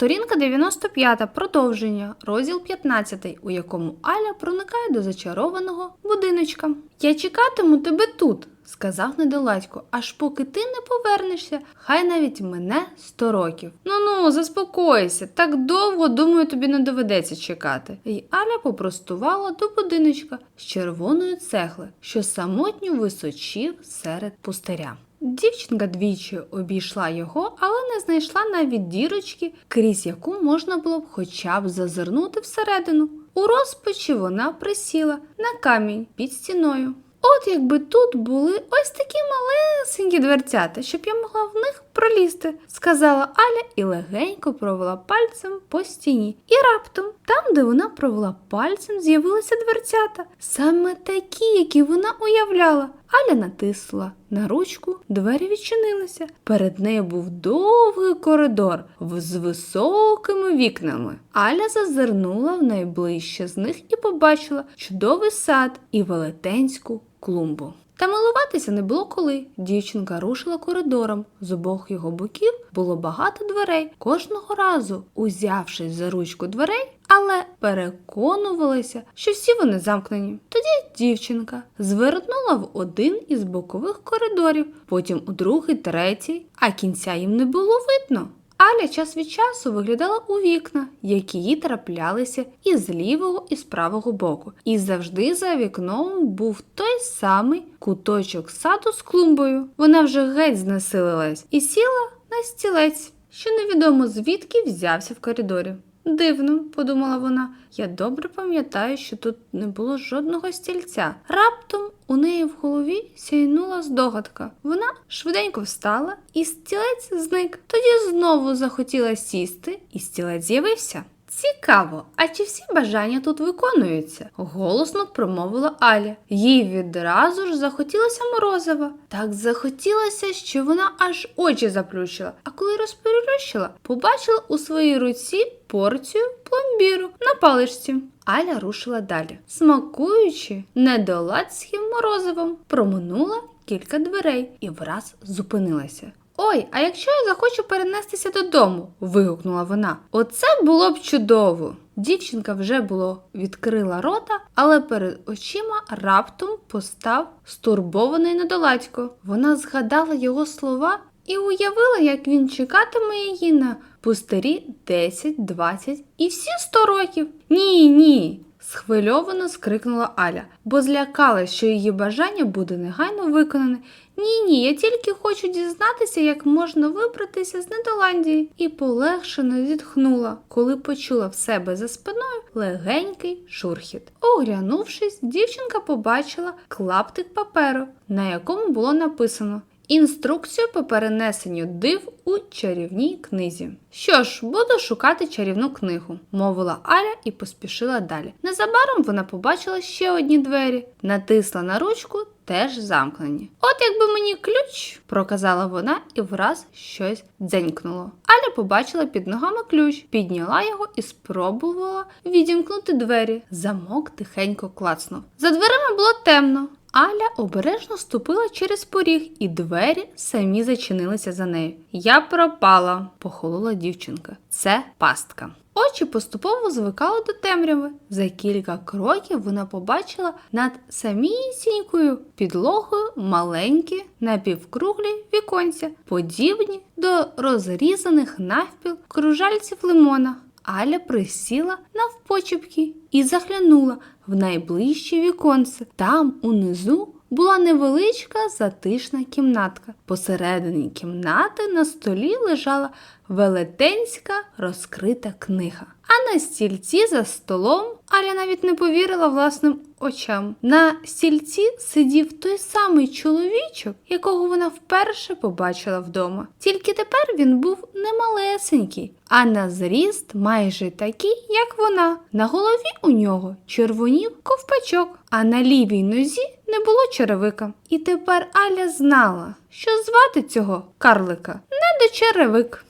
Сторінка 95, продовження, розділ 15, у якому Аля проникає до зачарованого будиночка. Я чекатиму тебе тут, сказав недоладько, аж поки ти не повернешся, хай навіть мене сто років. Ну ну, заспокойся, так довго, думаю, тобі не доведеться чекати. І Аля попростувала до будиночка з червоної цегли, що самотньо височів серед пустиря. Дівчинка двічі обійшла його, але не знайшла навіть дірочки, крізь яку можна було б хоча б зазирнути всередину. У розпачі вона присіла на камінь під стіною. От якби тут були ось такі малесенькі дверцята, щоб я могла в них пролізти, сказала Аля і легенько провела пальцем по стіні. І раптом, там, де вона провела пальцем, з'явилися дверцята, саме такі, які вона уявляла. Аля натисла на ручку, двері відчинилися. Перед нею був довгий коридор з високими вікнами. Аля зазирнула в найближче з них і побачила чудовий сад і велетенську клумбу. Та милуватися не було коли. Дівчинка рушила коридором. З обох його боків було багато дверей, кожного разу узявшись за ручку дверей, але переконувалася, що всі вони замкнені. Тоді дівчинка звернула в один із бокових коридорів, потім у другий, третій, а кінця їм не було видно. Аля час від часу виглядала у вікна, які їй траплялися і з лівого, і з правого боку. І завжди за вікном був той самий куточок саду з клумбою. Вона вже геть знесилилась і сіла на стілець, що невідомо звідки взявся в коридорі. Дивно, подумала вона, я добре пам'ятаю, що тут не було жодного стільця. Раптом у неї в голові сяйнула здогадка. Вона швиденько встала, і стілець зник. Тоді знову захотіла сісти, і стілець з'явився. Цікаво, а чи всі бажання тут виконуються? голосно промовила Аля. Їй відразу ж захотілося морозива. Так захотілося, що вона аж очі заплющила. А коли розперерощила, побачила у своїй руці порцію пломбіру на паличці. Аля рушила далі, смакуючи недоладським морозивом, проминула кілька дверей і враз зупинилася. Ой, а якщо я захочу перенестися додому? вигукнула вона. Оце було б чудово. Дівчинка вже було відкрила рота, але перед очима раптом постав стурбований недоладько. Вона згадала його слова і уявила, як він чекатиме її на пустирі 10, 20 і всі 100 років. Ні, ні. Схвильовано скрикнула Аля, бо злякалась, що її бажання буде негайно виконане. Ні, ні, я тільки хочу дізнатися, як можна вибратися з Недоландії, і полегшено зітхнула, коли почула в себе за спиною легенький шурхіт. Оглянувшись, дівчинка побачила клаптик паперу, на якому було написано Інструкцію по перенесенню див у чарівній книзі. Що ж, буду шукати чарівну книгу, мовила Аля і поспішила далі. Незабаром вона побачила ще одні двері, натисла на ручку, теж замкнені. От якби мені ключ, проказала вона і враз щось дзенькнуло. Аля побачила під ногами ключ, підняла його і спробувала відімкнути двері. Замок тихенько клацнув. За дверима було темно. Аля обережно ступила через поріг, і двері самі зачинилися за нею. Я пропала, похолола дівчинка. Це пастка. Очі поступово звикали до темряви. За кілька кроків вона побачила над самісінькою підлогою маленькі напівкруглі віконця, подібні до розрізаних навпіл кружальців лимона. Аля присіла навпочепки і заглянула в найближче віконце. Там унизу була невеличка затишна кімнатка. Посередині кімнати на столі лежала велетенська розкрита книга. А на стільці за столом Аля навіть не повірила власним очам. На стільці сидів той самий чоловічок, якого вона вперше побачила вдома. Тільки тепер він був не малесенький, а на зріст майже такий, як вона. На голові у нього червонів ковпачок, а на лівій нозі не було черевика. І тепер Аля знала, що звати цього карлика не до черевик.